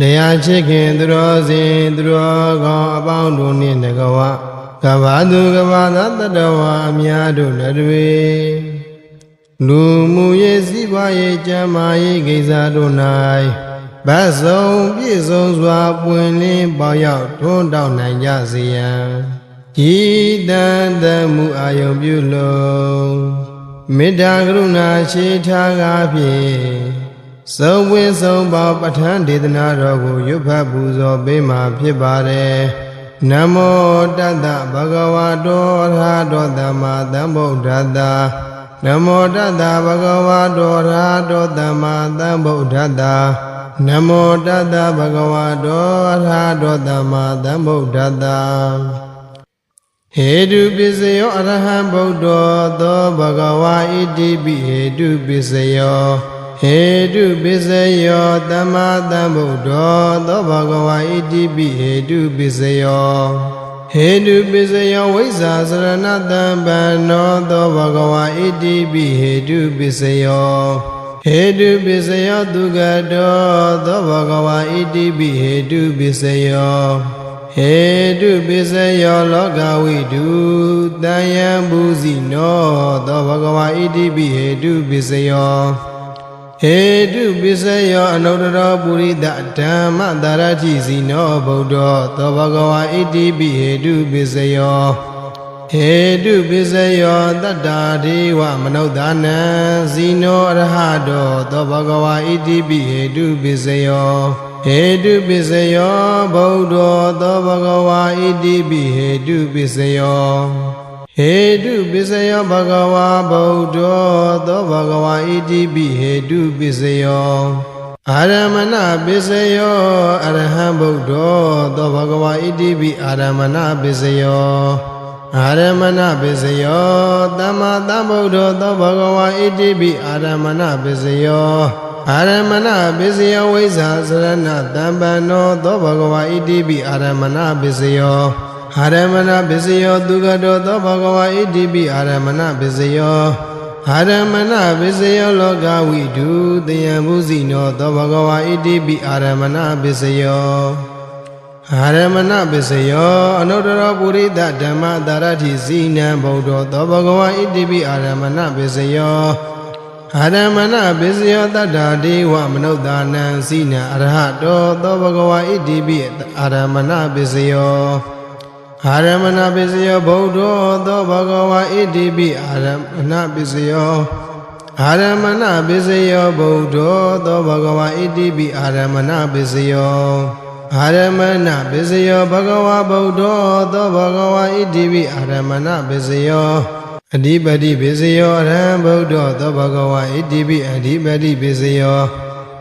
တရားချစ်ခင်သူတော်စင်သူတော်ကောင်းအပေါင်းတို့နှင့်တကဝကဘာသူကဘာသာတတဝအများတို့လည်းတွေလူမှုရေးစည်းပွားရေးကျန်းမာရေးကိစ္စတို့၌ဗတ်ဆုံးပြည့်စုံစွာပွင့်လင်းပေါရောက်ထွန်းတောက်နိုင်ကြစေရန်ဤတန်တမှုအာယုံပြုလုံးမေတ္တာကရုဏာရှိထားကားဖြင့် သုံးဝင်းဆုံးပေါပဋ္ဌာန်းဒေသနာတော်ကိုရွတ်ဖတ်ပူဇော်ပေးမှာဖြစ်ပါတယ်နမောတတ္တဗဂဝတောအရဟတောသမ္မာသမ္ဗုဒ္ဓတ္တနမောတတ္တဗဂဝတောအရဟတောသမ္မာသမ္ဗုဒ္ဓတ္တနမောတတ္တဗဂဝတောအရဟတောသမ္မာသမ္ဗုဒ္ဓတ္တဟေတုပစ္စယောအရဟံဗုဒ္ဓောသောဘဂဝါဣတိပိဟေတုပစ္စယော ဟေတုပစ္စယောသမ္မာသမ္ဗုဒ္ဓောသောဘဂဝါဣတိပိဟေတုပစ္စယောဟေတုပစ္စယောဝိဇ္ဇာစရဏတံပန္နောသောဘဂဝါဣတိပိဟေတုပစ္စယောဟေတုပစ္စယောသူကတောသောဘဂဝါဣတိပိဟေတုပစ္စယောဟေတုပိစယောလောကဝိတုတံယံဘူဇိနောသောဘဂဝါဣတိပိဟေတုပိစယော ဟေတုပိစယောအနုတ္တရောပုရိသဓမ္မတာရတိဇိနောဗုဒ္ဓောသောဘဂဝါဣတိပိဟေတုပိစယောဟေတုပိစယောတတ္တာဒေဝမနုဿာနံဇိနောအရဟတောသောဘဂဝါဣတိပိဟေတုပိစယောဟေတုပစ္စယောဗုဒ္ဓောသောဘဂဝါဣတိပိဟေတုပစ္စယော ဟေတုပစ္စယောဘဂဝါဗုဒ္ဓောသောဘဂဝါဣတိပိဟေတုပစ္စယောအာရမဏပစ္စယောအရဟံဗုဒ္ဓောသောဘဂဝါဣတိပိအာရမဏပစ္စယောအာရမဏပစ္စယောသမ္မာသမ္ဗုဒ္ဓောသောဘဂဝါဣတိပိအာရမဏပစ္စယောအာရမဏပစ္စယောဝိဇ္ဇာစရဏတံပန္နောသောဘဂဝါဣတိပိအာရမဏပစ္စယော အာရမဏပစ္စယောသူကတောသောဘဂဝါဣတိပိအာရမဏပစ္စယောအာရမဏပစ္စယောလောကဝိတုတယံဘုဇိနောသောဘဂဝါဣတိပိအာရမဏပစ္စယောအာရမဏပစ္စယောအနုတ္တရပုရိသဓမ္မတာရတိဇိနံဗုဒ္ဓောသောဘဂဝါဣတိပိအာရမဏပစ္စယောအာရမဏပစ္စယောတတ္တာဒေဝမနုဿာနံဇိနံအရဟတောသောဘဂဝါဣတိပိအာရမဏပစ္စယော အာရမဏပစ္စယောဗုဒ္ဓောသောဘဂဝါဣတိပိအာရမဏပစ္စယောအာရမဏပစ္စယောဗုဒ္ဓောသောဘဂဝါဣတိပိအာရမဏပစ္စယောအာရမဏပစ္စယောဘဂဝါဗုဒ္ဓောသောဘဂဝါဣတိပိအာရမဏပစ္စယောအဓိပတိပစ္စယောအရဟံဗုဒ္ဓောသောဘဂဝါဣတိပိအဓိပတိပစ္စယော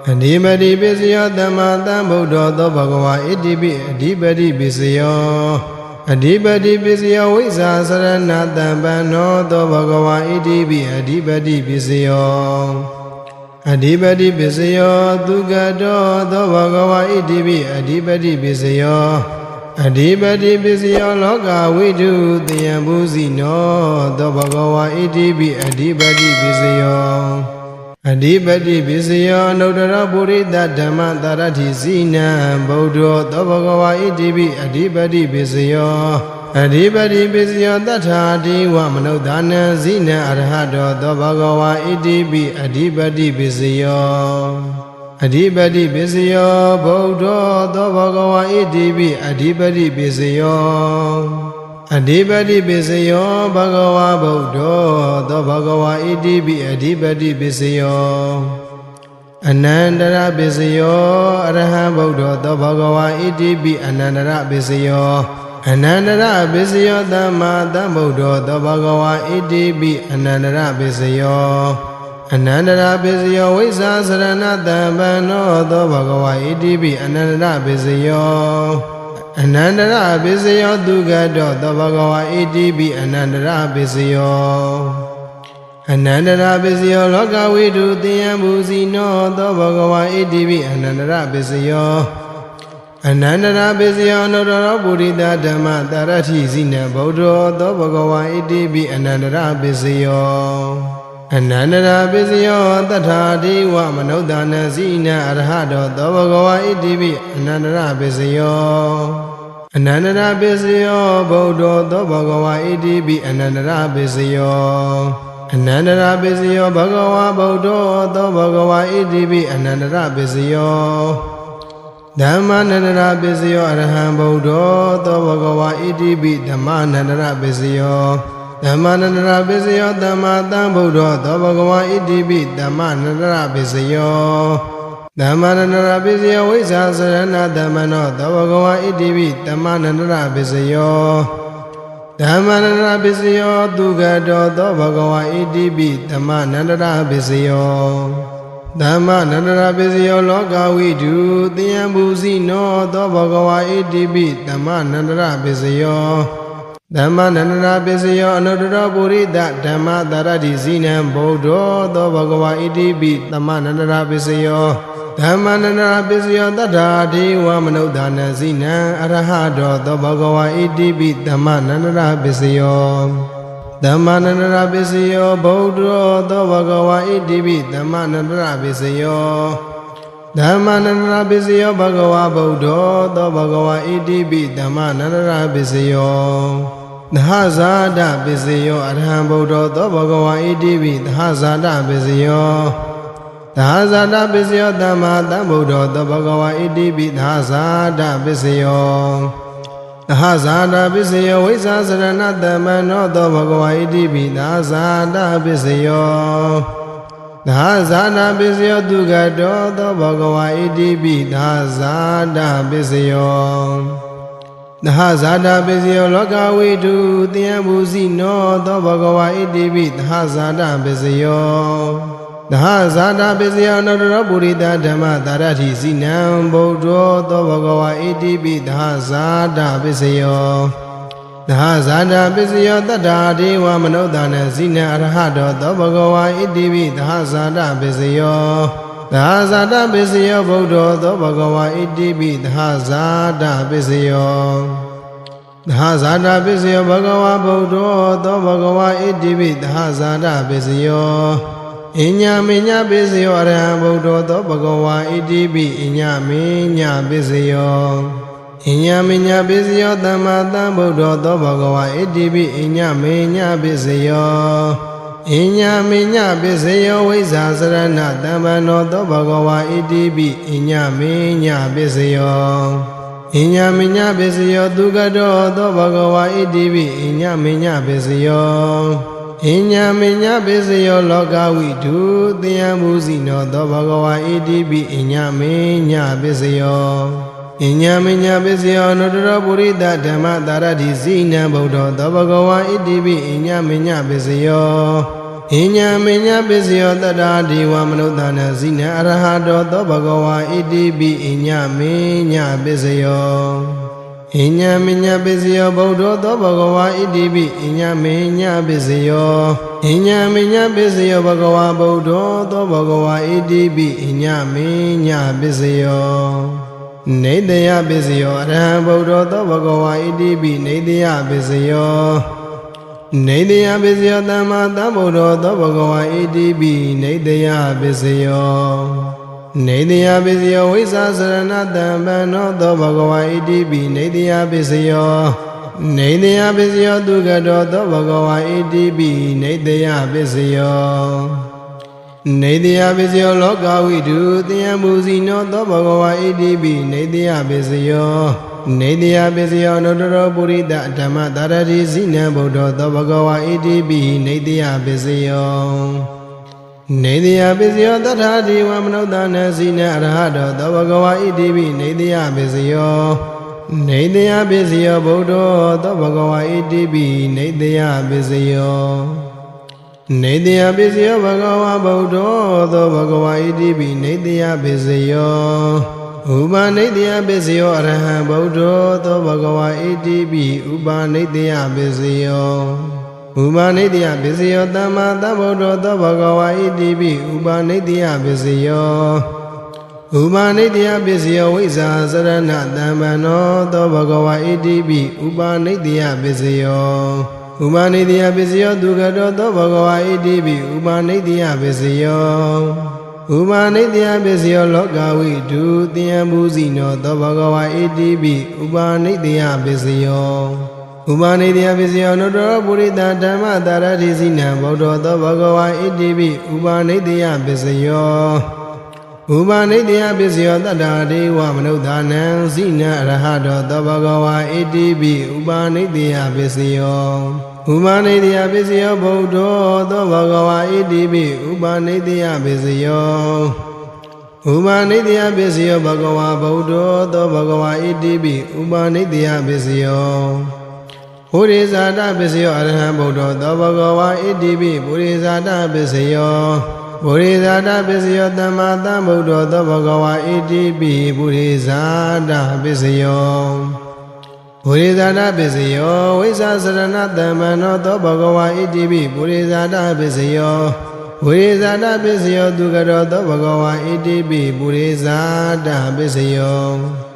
အဓိပတိပစ္စယောသမ္မာသမ္ဗုဒ္ဓောသောဘဂဝါဣတိပိအဓိပတိပစ္စယော အဓိပတိပစ္စယောဝိဇ္ဇာစရဏတံပန္နောသောဘဂဝါဣတိပိအဓိပတိပစ္စယောအဓိပတိပစ္စယောသူကတောသောဘဂဝါဣတိပိအဓိပတိပစ္စယောအဓိပတိပစ္စယောလောကဝိတုတယံဘူဇိနောသောဘဂဝါဣတိပိအဓိပတိပစ္စယော အဓိပတိပစ္စယောအနုတ္တရပုရိသဓမ္မတာရတိဇိနံဗုဒ္ဓောသောဘဂဝါဣတိပိအဓိပတိပစ္စယောအဓိပတိပစ္စယောတထာတိဝမနုဿာနံဇိနံအရဟတောသောဘဂဝါဣတိပိအဓိပတိပစ္စယောအဓိပတိပစ္စယောဗုဒ္ဓောသောဘဂဝါဣတိပိအဓိပတိပစ္စယော အဓိပတိပစ္စယောဘဂဝါဗုဒ္ဓောသောဘဂဝါဣတိပိအဓိပတိပစ္စယောအနန္တရပစ္စယောအရဟံဗုဒ္ဓောသောဘဂဝါဣတိပိအနန္တရပစ္စယောအနန္တရပစ္စယောသမ္မာသမ္ဗုဒ္ဓောသောဘဂဝါဣတိပိအနန္တရပစ္စယောအနန္တရပစ္စယောဝိဇ္ဇာစရဏတံပန္နောသောဘဂဝါဣတိပိအနန္တရပစ္စယော အနန္တရပစ္စယောသူကတောသောဘဂဝါဣတိပိအနန္တရပစ္စယောအနန္တရာပစ္စယောလောကဝိတုတယံဘူဇိနောသောဘဂဝါဣတိပိအနန္တရာပစ္စယောအနန္တရာပစ္စယောနုတ္တရောပုရိသဓမ္မတာရတိဇိနံဗုဒ္ဓောသောဘဂဝါဣတိပိအနန္တရာပစ္စယော အနန္တရာပစ္စယောတထာတိဝမနုဿာနစီနအရဟတောသောဘဂဝါဣတိပိအနန္တရာပစ္စယောအနန္တရာပစ္စယောဗုဒ္ဓောသောဘဂဝါဣတိပိအနန္တရာပစ္စယောအနန္တရာပစ္စယောဘဂဝါဗုဒ္ဓောသောဘဂဝါဣတိပိအနန္တရာပစ္စယောဓမ္မနန္တရာပစ္စယောအရဟံဗုဒ္ဓောသောဘဂဝါဣတိပိဓမ္မနန္တရာပစ္စယော ဓမ္မနန္တရာပစ္စယောသမ္မာတံဗုဒ္ဓောသောဘဂဝါဣတိပိဓမ္မနန္တရာပစ္စယောဓမ္မနန္တရာပစ္စယောဝိဇ္ဇာစရဏဓမ္မနောသောဘဂဝါဣတိပိဓမ္မနန္တရာပစ္စယောဓမ္မနန္တရာပစ္စယောသူကတောသောဘဂဝါဣတိပိဓမ္မနန္တရာပစ္စယောဓမ္မနန္တရာပစ္စယောလောကဝိတုသယံဘူဇိနောသောဘဂဝါဣတိပိဓမ္မနန္တရာပစ္စယော ဓမ္မနန္တရာပစ္စယောအနုတ္တရပုရိသဓမ္မတာရတိဇိနံဗုဒ္ဓောသောဘဂဝါဣတိပိဓမ္မနန္တရာပစ္စယောဓမ္မနန္တရာပစ္စယောတတ္ထာဒေဝမနုဿာနဇိနံအရဟတောသောဘဂဝါဣတိပိဓမ္မနန္တရာပစ္စယောဓမ္မနန္တရာပစ္စယောဗုဒ္ဓောသောဘဂဝါဣတိပိဓမ္မနန္တရာပစ္စယောဓမ္မနန္တရာပစ္စယောဘဂဝါဗုဒ္ဓောသောဘဂဝါဣတိပိဓမ္မနန္တရာပစ္စယော သဟဇာတပစ္စယောအရဟံဗုဒ္ဓောသောဘဂဝါဣတိပိသဟဇာတပစ္စယောသဟဇာတပစ္စယောသမ္မာသမ္ဗုဒ္ဓောသောဘဂဝါဣတိပိသဟဇာတပစ္စယောသဟဇာတပစ္စယောဝိဇ္ဇာစရဏတမနောသောဘဂဝါဣတိပိသဟဇာတပစ္စယောသဟဇာတပစ္စယောသူကတောသောဘဂဝါဣတိပိသဟဇာတပစ္စယော သဟဇာတပစ္စယောလောကဝိတုတယံဘူဇိနောသောဘဂဝါဣတိပိသဟဇာတပစ္စယောသဟဇာတပစ္စယောနတရပုရိသဓမ္မတာရတိဇိနံဗုဒ္ဓောသောဘဂဝါဣတိပိသဟဇာတပစ္စယောသဟဇာတပစ္စယောတတ္တာဒေဝမနုဿာနဇိနံအရဟတောသောဘဂဝါဣတိပိသဟဇာတပစ္စယော သဟဇာတပစ္စယောဗုဒ္ဓောသောဘဂဝါဣတိပိသဟဇာတပစ္စယောသဟဇာတပစ္စယောဘဂဝါဗုဒ္ဓောသောဘဂဝါဣတိပိသဟဇာတပစ္စယောအညမေညပစ္စယောအရဟံဗုဒ္ဓောသောဘဂဝါဣတိပိအညမေညပစ္စယောအညမေညပစ္စယောသမ္မာသမ္ဗုဒ္ဓောသောဘဂဝါဣတိပိအညမေညပစ္စယော အညမေညပစ္စယောဝိဇ္ဇာစရဏတမ္ပနောသောဘဂဝါဣတိပိအညမေညပစ္စယောအညမေညပစ္စယောသူကတောသောဘဂဝါဣတိပိအညမေညပစ္စယောအညမေညပစ္စယောလောကဝိတုသယံမူစီနောသောဘဂဝါဣတိပိအညမေညပစ္စယော အညမေညပစ္စယောနုတ္တရပုရိသဓမ္မတာရတိဇိနံဗုဒ္ဓောသောဘဂဝါဣတိပိအညမေညပစ္စယောအညမေညပစ္စယောတတ္တာဒေဝမနုဿာနဇိနံအရဟတောသောဘဂဝါဣတိပိအညမေညပစ္စယောအညမညပစ္စယောဗုဒ္ဓောသောဘဂဝါဣတိပိအညမေညပစ္စယောအညမညပစ္စယောဘဂဝါဗုဒ္ဓောသောဘဂဝါဣတိပိအညမေညပစ္စယော နေတယပစ္စယောအရဟံဗုဒ္ဓောသောဘဂဝါဣတိပိနေတယပစ္စယောနေတယပစ္စယောသမ္မာသမ္ဗုဒ္ဓောသောဘဂဝါဣတိပိနေတယပစ္စယောနေတယပစ္စယောဝိဇ္ဇာစရဏတံပန္နောသောဘဂဝါဣတိပိနေတယပစ္စယောနေတယပစ္စယောသူကတောသောဘဂဝါဣတိပိနေတယပစ္စယော နေတယပစ္စယောလောကဝိတုတယံမူစီနောသောဘဂဝါဣတိပိနေတယပစ္စယောနေတယပစ္စယောနုတ္တရောပုရိသဓမ္မတာရတိဇိနံဗုဒ္ဓောသောဘဂဝါဣတိပိနေတယပစ္စယောနေတယပစ္စယောတထာဒီဝမနုဿာနစီနအရဟတောသောဘဂဝါဣတိပိနေတယပစ္စယောနေတယပစ္စယောဗုဒ္ဓောသောဘဂဝါဣတိပိနေတယပစ္စယော နေတယပစ္စယောဘဂဝါဗုဒ္ဓောသောဘဂဝါဣတိပိနေတယပစ္စယောဥပါနေတယပစ္စယောအရဟံဗုဒ္ဓောသောဘဂဝါဣတိပိဥပါနေတယပစ္စယောဥပါနိတ္တယပစ္စယောသမ္မာသမ္ဗုဒ္ဓောသောဘဂဝါဣတိပိဥပါနိတ္တယပစ္စယောဥပါနိတ္တယပစ္စယောဝိဇ္ဇာစရဏတမ္ပန္နောသောဘဂဝါဣတိပိဥပါနိတ္တယပစ္စယော ဥပနိတယပစ္စယောဒုက္ခတောသောဘဂဝါဣတိပိဥပနိတယပစ္စယောဥပနိတယပစ္စယောလောကဝိတုတယံမူစီနောသောဘဂဝါဣတိပိဥပနိတယပစ္စယောဥပနိတယပစ္စယောနုတ္တရောပုရိသဓမ္မတာရတိစိနံဗုဒ္ဓသောဘဂဝါဣတိပိဥပနိတယပစ္စယော ဥပနိတယပစ္စယောတတ္တာဒေဝမနုဿာနံဇိနအရဟတောသောဘဂဝါဣတိပိဥပနိတယပစ္စယောဥပနိတယပစ္စယောဗုဒ္ဓောသောဘဂဝါဣတိပိဥပနိတယပစ္စယောဥပနိတယပစ္စယောဘဂဝါဗုဒ္ဓောသောဘဂဝါဣတိပိဥပနိတယပစ္စယောဘုရိဇာတပစ္စယောအရဟံဗုဒ္ဓောသောဘဂဝါဣတိပိဘုရိဇာတပစ္စယော ဘုရိဇာတပစ္စယောသမ္မာသမ္ဗုဒ္ဓောသောဘဂဝါဣတိပိဘုရိဇာတပစ္စယောဘုရိဇာတပစ္စယောဝိဇာစရဏသမ္မနောသောဘဂဝါဣတိပိဘုရိဇာတပစ္စယောဘုရိဇာတပစ္စယောသူကရောသောဘဂဝါဣတိပိဘုရိဇာတပစ္စယော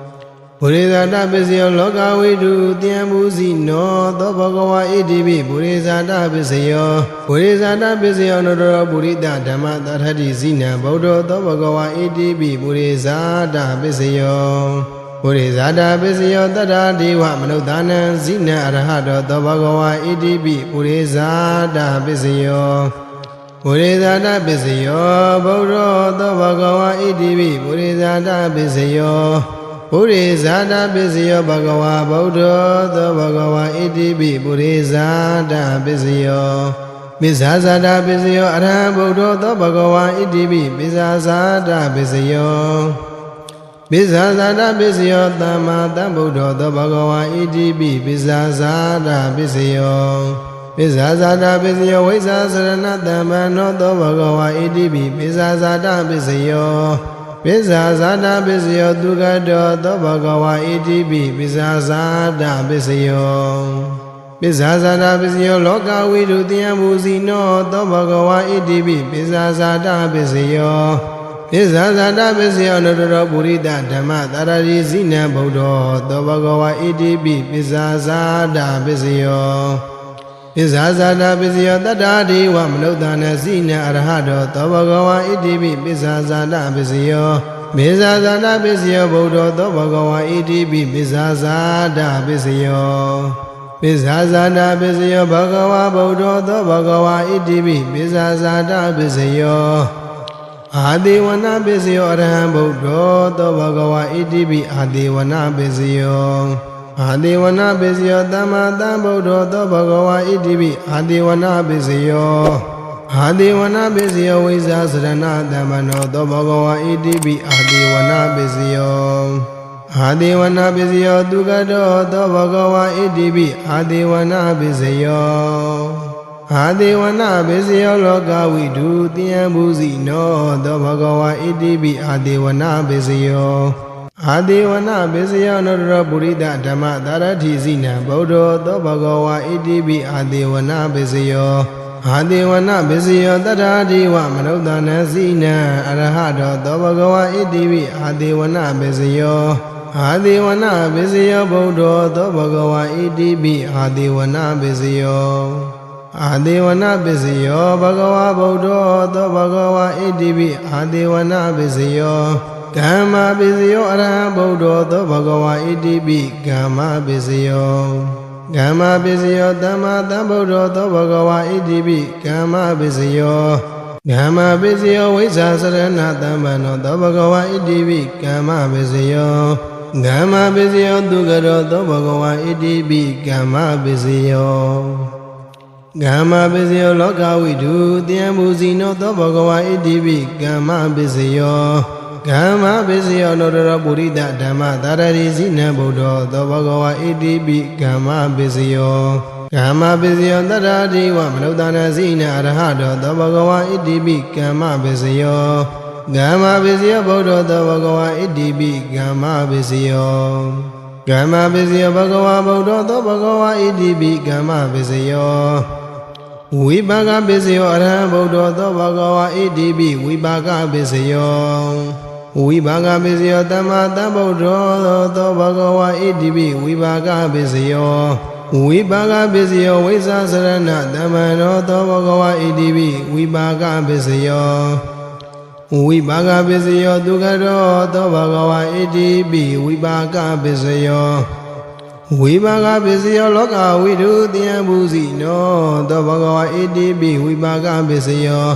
ဘုရိဇာတပစ္စယောလောကဝိတုတယံမူစီနောသောဘဂဝါဣတိပိဘုရိဇာတပစ္စယောဘုရိဇာတပစ္စယောနတရောပုရိတဓမ္မသထတိဇိနံဗုဒ္ဓောသောဘဂဝါဣတိပိဘုရိဇာတပစ္စယောဘုရိဇာတပစ္စယောတတ္တာဒေဝမနုဿာနံဇိနံအရဟတောသောဘဂဝါဣတိပိဘုရိဇာတပစ္စယောဘုရိဇာတပစ္စယောဗုဒ္ဓောသောဘဂဝါဣတိပိဘုရိဇာတပစ္စယော ဘုရိဇာတပစ္စယောဘဂဝါဗုဒ္ဓောသောဘဂဝါဣတိပိဘုရိဇာတပစ္စယောပိဇာဇာတပစ္စယောအရဟံဗုဒ္ဓောသောဘဂဝါဣတိပိပိဇာဇာတပစ္စယောပိဇာဇာတပစ္စယောသမ္မာသမ္ဗုဒ္ဓောသောဘဂဝါဣတိပိပိဇာဇာတပစ္စယောပိဇာဇာတပစ္စယောဝိဇာစရဏသမ္မနောသောဘဂဝါဣတိပိပိဇာဇာတပစ္စယော ပိဇာဇာတပစ္စယောသူကတောသောဘဂဝါဣတိပိပိဇာဇာတပစ္စယောပိဇာဇာတပစ္စယောလောကဝိတုတယံမူစီနောသောဘဂဝါဣတိပိပိဇာဇာတပစ္စယောပိဇာဇာတပစ္စယောနတရောပုရိတဓမ္မတာရတိဇိနံဗုဒ္ဓောသောဘဂဝါဣတိပိပိဇာဇာတပစ္စယော ပိဇာဇာတပစ္စယောတတ္တာဒေဝမနုဿာနဇိနံအရဟတောသောဘဂဝါဣတိပိပိဇာဇာတပစ္စယောမေဇာဇာတပစ္စယောဗုဒ္ဓောသောဘဂဝါဣတိပိပိဇာဇာတပစ္စယောပိဇာဇာတပစ္စယောဘဂဝါဗုဒ္ဓောသောဘဂဝါဣတိပိပိဇာဇာတပစ္စယောအာဒေဝနာပစ္စယောအရဟံဗုဒ္ဓောသောဘဂဝါဣတိပိအာဒေဝနာပစ္စယော အာဒေဝနာပစ္စယောသမ္မာသမ္ဗုဒ္ဓောသောဘဂဝါဣတိပိအာဒေဝနာပစ္စယောအာဒေဝနာပစ္စယောဝိဇာစရဏသမ္မနောသောဘဂဝါဣတိပိအာဒေဝနာပစ္စယောအာဒေဝနာပစ္စယောသူကတောသောဘဂဝါဣတိပိအာဒေဝနာပစ္စယောအာဒေဝနာပစ္စယောလောကဝိတုတယံမူစီနောသောဘဂဝါဣတိပိအာဒေဝနာပစ္စယော အာဒေဝနာပစ္စယောနတရပုရိဒဓမ္မသာရတိစိနံဗုဒ္ဓောသောဘဂဝါဣတိပိအာဒေဝနာပစ္စယောအာဒေဝနာပစ္စယောတတ္ထာဒီဝမနုဿာနစိနံအရဟတောသောဘဂဝါဣတိပိအာဒေဝနာပစ္စယောအာဒေဝနာပစ္စယောဗုဒ္ဓောသောဘဂဝါဣတိပိအာဒေဝနာပစ္စယောအာဒေဝနာပစ္စယောဘဂဝါဗုဒ္ဓောသောဘဂဝါဣတိပိအာဒေဝနာပစ္စယော ကမ္မပစ္စယောအရဟံဗုဒ္ဓောသောဘဂဝါဣတိပိကမ္မပစ္စယောကမ္မပစ္စယောသမ္မာသမ္ဗုဒ္ဓောသောဘဂဝါဣတိပိကမ္မပစ္စယောကမ္မပစ္စယောဝိဇ္ဇာစရဏသမ္ပန္နောသောဘဂဝါဣတိပိကမ္မပစ္စယောကမ္မပစ္စယောသူကရောသောဘဂဝါဣတိပိကမ္မပစ္စယောကမ္မပစ္စယောလောကဝိတုတယံမူစီနောသောဘဂဝါဣတိပိကမ္မပစ္စယော ကမ္မပစ္စယောနောတရပုရိဒဓမ္မသာရတိဇိနံဗုဒ္ဓောသောဘဂဝါဣတိပိကမ္မပစ္စယောကမ္မပစ္စယောတတ္ထာတိဝမနုဿာနဇိနံအရဟတောသောဘဂဝါဣတိပိကမ္မပစ္စယောကမ္မပစ္စယောဗုဒ္ဓောသောဘဂဝါဣတိပိကမ္မပစ္စယောကမ္မပစ္စယောဘဂဝါဗုဒ္ဓောသောဘဂဝါဣတိပိကမ္မပစ္စယောဝိပါကပစ္စယောအရဟံဗုဒ္ဓောသောဘဂဝါဣတိပိဝိပါကပစ္စယော ဝိပါကပစ္စယောသမ္မာသမ္ဗုဒ္ဓောသောဘဂဝါဣတိပိဝိပါကပစ္စယောကဝိပါကပစ္စယောဝိသစရဏတမန်တော်သောဘဂဝါဣတိပိဝိပါကပစ္စယောဝိပါကပစ္စယောဒုက္ခရောသောဘဂဝါဣတိပိဝိပါကပစ္စယောဝိပါကပစ္စယောလောကဝိတုတယံဘူးစီနောသောဘဂဝါဣတိပိဝိပါကပစ္စယော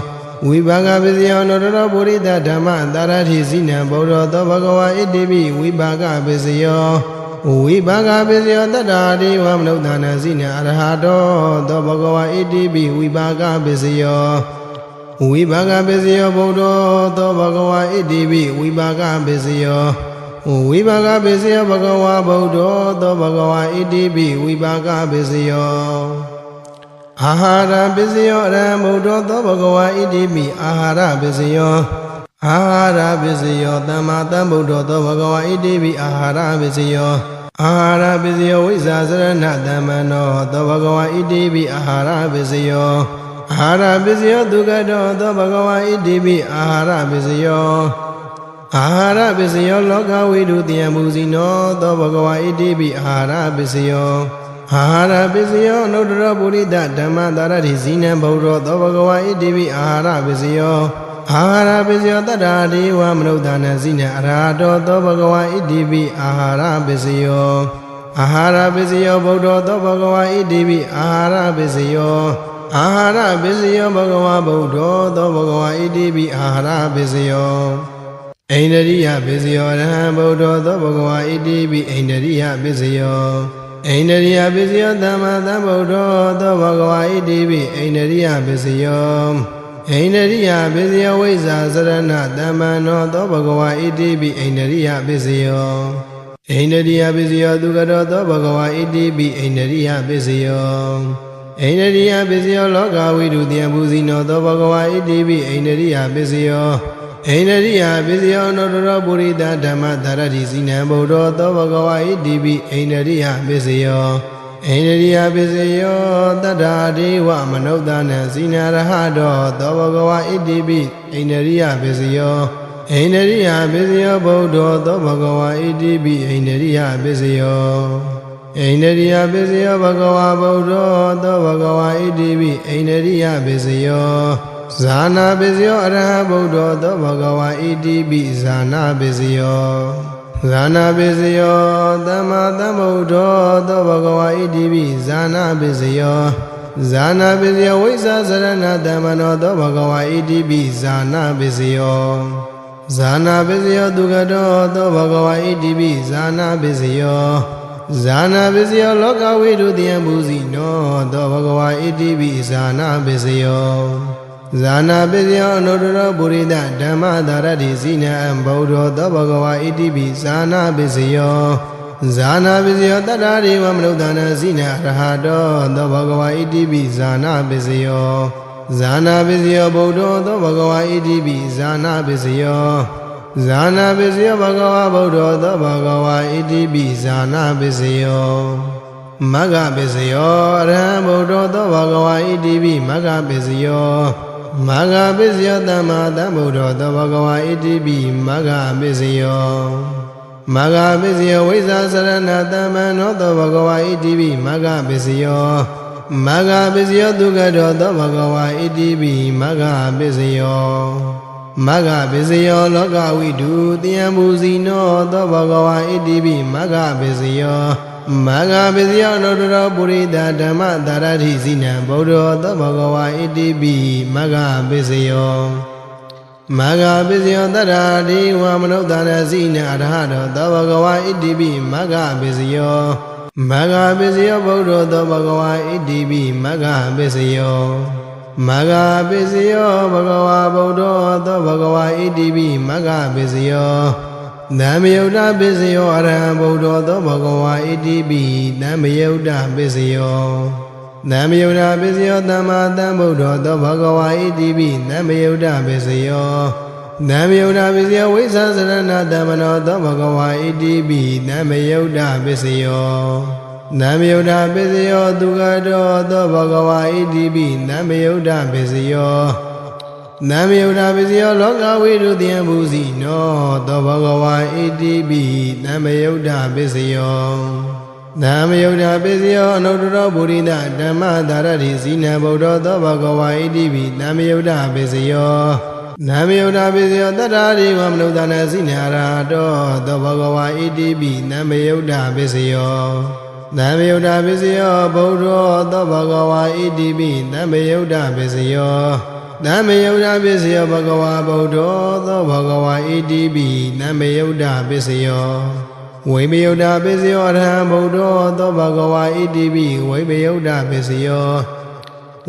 ဝိပါကပစ္စယောနောတရပုရိသဓမ္မတာရတိစိနံဘုရောသောဘဂဝါဣတိပိဝိပါကပစ္စယောဝိပါကပစ္စယောတတ္တာတိဝမနုဿာနစိနံအရဟတောသောဘဂဝါဣတိပိဝိပါကပစ္စယောဝိပါကပစ္စယောဘုဒ္ဓသောဘဂဝါဣတိပိဝိပါကပစ္စယောဝိပါကပစ္စယောဘဂဝါဗုဒ္ဓသောဘဂဝါဣတိပိဝိပါကပစ္စယော အာဟာရပစ္စယောအရဟံဗုဒ္ဓသောဘဂဝါဣတိပိအာဟာရပစ္စယောအာဟာရပစ္စယောသမ္မာသမ္ဗုဒ္ဓသောဘဂဝါဣတိပိအာဟာရပစ္စယောအာဟာရပစ္စယောဝိဇာစရဏသမ္မနောသောဘဂဝါဣတိပိအာဟာရပစ္စယောအာဟာရပစ္စယောဒုက္ခတောသောဘဂဝါဣတိပိအာဟာရပစ္စယောအာဟာရပစ္စယောလောကဝိတုတယံမူစီနောသောဘဂဝါဣတိပိအာဟာရပစ္စယော အာဟာရပစ္စယောအနုတ္တရပုရိသဓမ္မတာရတိဇိနံဘုရောသောဘဂဝါဣတိပိအာဟာရပစ္စယောအာဟာရပစ္စယောတတ္တာဒေဝမနုဿာနဇိနံအရာတောသောဘဂဝါဣတိပိအာဟာရပစ္စယောအာဟာရပစ္စယောဗုဒ္ဓသောဘဂဝါဣတိပိအာဟာရပစ္စယောအာဟာရပစ္စယောဘဂဝါဗုဒ္ဓသောဘဂဝါဣတိပိအာဟာရပစ္စယောဣန္ဒရိယပစ္စယောရဟံဗုဒ္ဓသောဘဂဝါဣတိပိဣန္ဒရိယပစ္စယော ဣန္ဒရိယပစ္စယောသမ္မာသမ္ဗုဒ္ဓသောဘဂဝါဣတိပိဣန္ဒရိယပစ္စယောဣန္ဒရိယပစ္စယောဝိဇ္ဇာစရဏသမ္မန္နောသောဘဂဝါဣတိပိဣန္ဒရိယပစ္စယောဣန္ဒရိယပစ္စယောသူကတော်သောဘဂဝါဣတိပိဣန္ဒရိယပစ္စယောဣန္ဒရိယပစ္စယောလောကဝိတုတယံဘူဇိနောသောဘဂဝါဣတိပိဣန္ဒရိယပစ္စယော ဣန္ဒရိယပစ္စယောနောတရပုရိသဓမ္မသာရတိစိနံဗုဒ္ဓသောဘဂဝါဣတိပိဣန္ဒရိယပစ္စယောဣန္ဒရိယပစ္စယောတတ္ထာဒေဝမနုဿာနံစိနာရဟတောသောဘဂဝါဣတိပိဣန္ဒရိယပစ္စယောဣန္ဒရိယပစ္စယောဗုဒ္ဓသောဘဂဝါဣတိပိဣန္ဒရိယပစ္စယောဣန္ဒရိယပစ္စယောဘဂဝါဗုဒ္ဓသောဘဂဝါဣတိပိဣန္ဒရိယပစ္စယော ဇာနာပစ္စယောအရဟံဗုဒ္ဓသောဘဂဝါဣတိပိဇာနာပစ္စယောဇာနာပစ္စယောသမ္မာသမ္ဗုဒ္ဓသောဘဂဝါဣတိပိဇာနာပစ္စယောဇာနာပစ္စယောဝိဇာစရဏတမ္မနောသောဘဂဝါဣတိပိဇာနာပစ္စယောဇာနာပစ္စယောဒုက္ခတောသောဘဂဝါဣတိပိဇာနာပစ္စယောဇာနာပစ္စယောလောကဝိတုတယံဘူစီနောသောဘဂဝါဣတိပိဇာနာပစ္စယော ဇာနာပစ္စယောအနုတ္တရပုရိသဓမ္မသာရတိစိနံဗုဒ္ဓသောဘဂဝါဣတိပိဇာနာပစ္စယောဇာနာပစ္စယောတတ္တာရိဝမနုဿာနစိနံရဟတောသောဘဂဝါဣတိပိဇာနာပစ္စယောဇာနာပစ္စယောဗုဒ္ဓသောဘဂဝါဣတိပိဇာနာပစ္စယောဇာနာပစ္စယောဘဂဝါဗုဒ္ဓသောဘဂဝါဣတိပိဇာနာပစ္စယောမဂ္ဂပစ္စယောအရဟံဗုဒ္ဓသောဘဂဝါဣတိပိမဂ္ဂပစ္စယော မဂ္ဂပစ္စယောသမ္မာသမ္ဗုဒ္ဓသောဘဂဝါဣတိပိမဂ္ဂပစ္စယောမဂ္ဂပစ္စယောဝိဇ္ဇာစရဏသမ္မနောသောဘဂဝါဣတိပိမဂ္ဂပစ္စယောမဂ္ဂပစ္စယောဒုက္ခတောသောဘဂဝါဣတိပိမဂ္ဂပစ္စယောမဂ္ဂပစ္စယောလောကဝိတုတယံမူစီနောသောဘဂဝါဣတိပိမဂ္ဂပစ္စယော မဂ္ဂပစ္စယောနုတ္တရောပုရိသဓမ္မသာရတိစိနံဗုဒ္ဓသောဘဂဝါဣတိပိမဂ္ဂပစ္စယောမဂ္ဂပစ္စယောတတ္ထာဒီဝမနုဿာနစိနံအရဟတောသောဘဂဝါဣတိပိမဂ္ဂပစ္စယောမဂ္ဂပစ္စယောဗုဒ္ဓသောဘဂဝါဣတိပိမဂ္ဂပစ္စယောမဂ္ဂပစ္စယောဘဂဝါဗုဒ္ဓသောဘဂဝါဣတိပိမဂ္ဂပစ္စယော နမယုတ်တပစ္စယောအရဟံဗုဒ္ဓသောဘဂဝါဣတိပိနမယုတ်တပစ္စယောနမယုတ်တပစ္စယောသမ္မာသမ္ဗုဒ္ဓသောဘဂဝါဣတိပိနမယုတ်တပစ္စယောနမယုတ်တပစ္စယောဝိသစရဏတမနောသောဘဂဝါဣတိပိနမယုတ်တပစ္စယောနမယုတ်တပစ္စယောသူကတောသောဘဂဝါဣတိပိနမယုတ်တပစ္စယော နမယုဒ္ဓပစ္စယောလောကဝိတုတယံဘူစီနောသောဘဂဝါဣတိပိနမယုဒ္ဓပစ္စယောနာမယုတ်တာပစ္စယောအနုတ္တရောပုရိသဓမ္မသာရတိဇိနံဗုဒ္ဓသောဘဂဝါဣတိပိနာမယုတ်တာပစ္စယောနာမယုတ်တာပစ္စယောတတ္တာရိဝမနုဿာနဇိနာရာတောသောဘဂဝါဣတိပိနာမယုတ်တာပစ္စယောနာမယုတ်တာပစ္စယောဗုဒ္ဓသောဘဂဝါဣတိပိနာမယုတ်တာပစ္စယော နာမယုတ်တာပစ္စယောဘဂဝါဗုဒ္ဓသောဘဂဝါဣတိပိနာမယုတ်တာပစ္စယောဝိမယုတ်တာပစ္စယောအရဟံဗုဒ္ဓသောဘဂဝါဣတိပိဝိမယုတ်တာပစ္စယော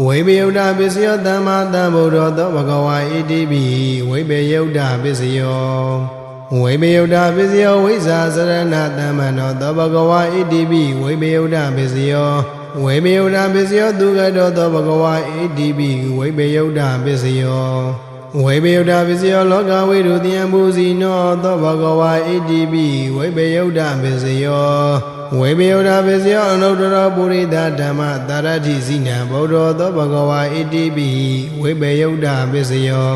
ဝိမယုတ်တာပစ္စယောသမ္မာသမ္ဗုဒ္ဓသောဘဂဝါဣတိပိဝိမယုတ်တာပစ္စယောဝိမယုတ်တာပစ္စယောဝိဇာစရဏသမ္မနောသောဘဂဝါဣတိပိဝိမယုတ်တာပစ္စယော ဝိမယုတ်တာပစ္စယောသူကတောသောဘဂဝါဣတိပိဝိမယုတ်တာပစ္စယောဝိပယုဒ္ဓပစ္စယောလောကဝိရုတယံဘူဇီနောသောဘဂဝါဣတိပိဝိပယုဒ္ဓပစ္စယောဝိပယုဒ္ဓပစ္စယောအနုတ္တရပုရိသဓမ္မတာရတိဇိနံဗုဒ္ဓသောဘဂဝါဣတိပိဝိပယုဒ္ဓပစ္စယော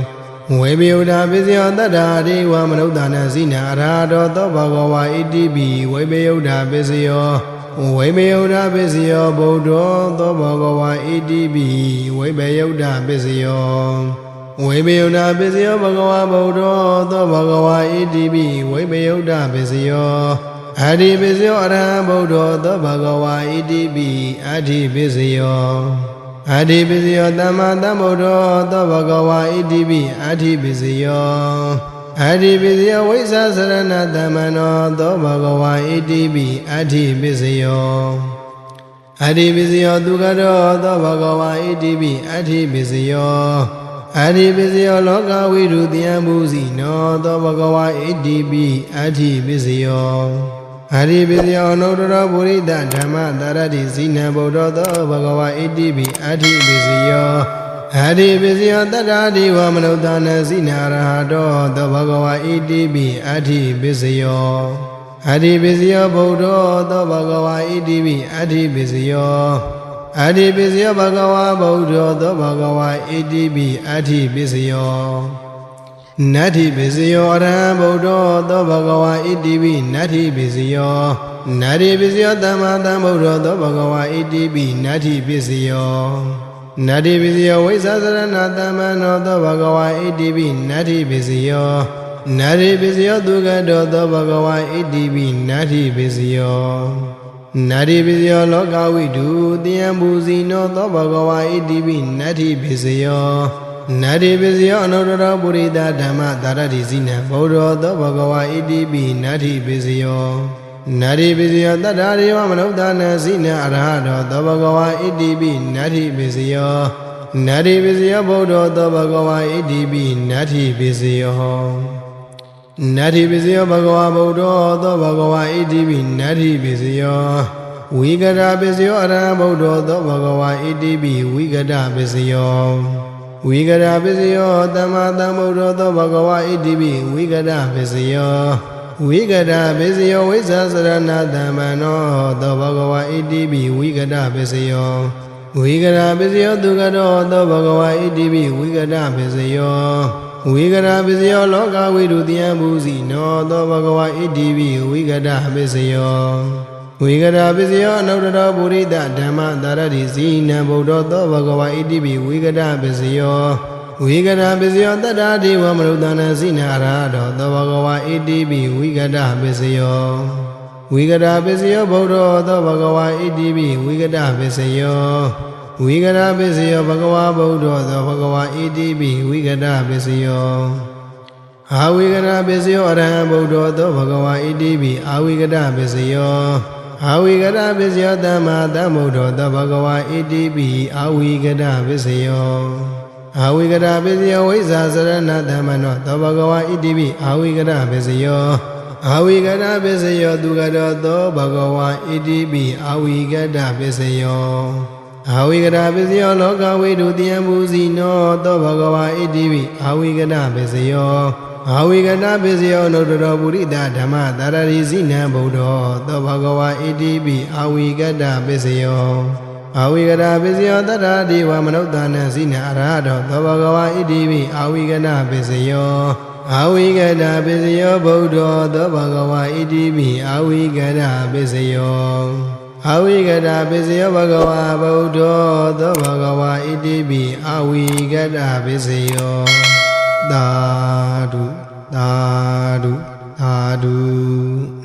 ဝိပယုဒ္ဓပစ္စယောတတ္ထာရိဝမနုဿာနဇိနံအရာတော်သောဘဂဝါဣတိပိဝိပယုဒ္ဓပစ္စယော ဝိပယုဒ္ဓပစ္စယောဗုဒ္ဓသောဘဂဝါဣတိပိဝိပယုဒ္ဓပစ္စယောဝိပယုဒ္ဓပစ္စယောဘဂဝါဗုဒ္ဓသောဘဂဝါဣတိပိဝိပယုဒ္ဓပစ္စယောအတ္တိပစ္စယောအရဟံဗုဒ္ဓသောဘဂဝါဣတိပိအတ္တိပစ္စယောအတ္တိပစ္စယောသမ္မာသမ္ဗုဒ္ဓသောဘဂဝါဣတိပိအတ္တိပစ္စယော အတ္တိပစ္စယောဝိဇ္ဇာစရဏသမ္မနောသောဘဂဝါဣတိပိအတ္တိပစ္စယောအတ္တိပစ္စယောသူကတော်သောဘဂဝါဣတိပိအတ္တိပစ္စယောအတ္တိပစ္စယောလောကဝိရုတယံမူစီနောသောဘဂဝါဣတိပိအတ္တိပစ္စယောအရိပစ္စယောအနုတ္တရပုရိသဓမ္မတာရတိဇိနံဗုဒ္ဓသောဘဂဝါဣတိပိအတ္တိပစ္စယော အရိပစ္စယောတတ္ထာဒီဝမနုဿာနဇိနာရဟတောသောဘဂဝါဣတိပိအတ္တိပစ္စယောအတ္တိပစ္စယောဗုဒ္ဓသောဘဂဝါဣတိပိအတ္တိပစ္စယောအတ္တိပစ္စယောဘဂဝါဗုဒ္ဓသောဘဂဝါဣတိပိအတ္တိပစ္စယောနတ္ထိပစ္စယောအရဟံဗုဒ္ဓသောဘဂဝါဣတိပိနတ္ထိပစ္စယောနတ္ထိပစ္စယောသမ္မာသမ္ဗုဒ္ဓသောဘဂဝါဣတိပိနတ္ထိပစ္စယော နတ္ထိပစ္စယောဝိဇ္ဇာစရဏသမ္မနောသောဘဂဝါဣတိပိနတ္ထိပစ္စယောနတ္ထိပစ္စယောသူကတောသောဘဂဝါဣတိပိနတ္ထိပစ္စယောနတ္ထိပစ္စယောလောကဝိတုတယံဘူဇီနောသောဘဂဝါဣတိပိနတ္ထိပစ္စယောနတ္တိပစ္စယောအနုတ္တရပုရိသဓမ္မသာရတိဇိနံဗုဒ္ဓသောဘဂဝါဣတိပိနတ္ထိပစ္စယော နတ္တိပစ္စယောတတ္ထာရိဝမနုဿာနဇိနံအရဟတောသောဘဂဝါဣတိပိနတ္ထိပစ္စယောနတ္တိပစ္စယောဗုဒ္ဓသောဘဂဝါဣတိပိနတ္ထိပစ္စယောနတ္ထိပစ္စယောဘဂဝါဗုဒ္ဓသောဘဂဝါဣတိပိနတ္ထိပစ္စယောဝိကရပစ္စယောအရဟံဗုဒ္ဓသောဘဂဝါဣတိပိဝိကရပစ္စယောဝိကရပစ္စယောသမ္မာသမ္ဗုဒ္ဓသောဘဂဝါဣတိပိဝိကရပစ္စယော ဝိကရပစ္စယောဝိဇ္ဇာစရဏသမ္မနောသောဘဂဝါဣတိပိဝိကရပစ္စယောဝိကရပစ္စယောသူကတောသောဘဂဝါဣတိပိဝိကရပစ္စယောဝိကရပစ္စယောလောကဝိရုတယံဘူဇီနောသောဘဂဝါဣတိပိဝိကရပစ္စယောဝိကရာပစ္စယောအနုတ္တရပုရိသဓမ္မတာရတိဇိနံဗုဒ္ဓသောဘဂဝါဣတိပိဝိကရာပစ္စယော ဝိကရာပစ္စယောတတ္တာဒေဝမရုဒ္ဒနာဇိနာရာတောသောဘဂဝါဣတိပိဝိကရာပစ္စယောဝိကရာပစ္စယောဗုဒ္ဓသောဘဂဝါဣတိပိဝိကရာပစ္စယောဝိကရာပစ္စယောဘဂဝါဗုဒ္ဓသောဘဂဝါဣတိပိဝိကရာပစ္စယောအာဝိကရပစ္စယောအရဟံဗုဒ္ဓသောဘဂဝါဣတိပိအာဝိကရပစ္စယောအာဝိကရပစ္စယောသမ္မာသမ္ဗုဒ္ဓသောဘဂဝါဣတိပိအာဝိကရပစ္စယော အာဝိကရပစ္စယောဝိဇ္ဇာစရဏသမ္မနောသောဘဂဝါဣတိပိအာဝိကရပစ္စယောအာဝိကရပစ္စယောသူကတောသောဘဂဝါဣတိပိအာဝိကရပစ္စယောအာဝိကရပစ္စယောလောကဝိတုတယံဘူဇီနောသောဘဂဝါဣတိပိအာဝိကရပစ္စယောအာဝိကနာပစ္စယောနုတ္တရောပုရိသဓမ္မတာရရိဇိနံဗုဒ္ဓသောဘဂဝါဣတိပိအာဝိကတပစ္စယော အာဝိကရာပစ္စယောတတ္ထာဒီဝမနုဿာနဇိနံအရဟတောသောဘဂဝါဣတိပိအာဝိကနာပစ္စယောအာဝိကတပစ္စယောဗုဒ္ဓောသောဘဂဝါဣတိပိအာဝိကတပစ္စယောအာဝိကတပစ္စယောဘဂဝါဗုဒ္ဓောသောဘဂဝါဣတိပိအာဝိကတပစ္စယောသာဓုသာဓုသာဓု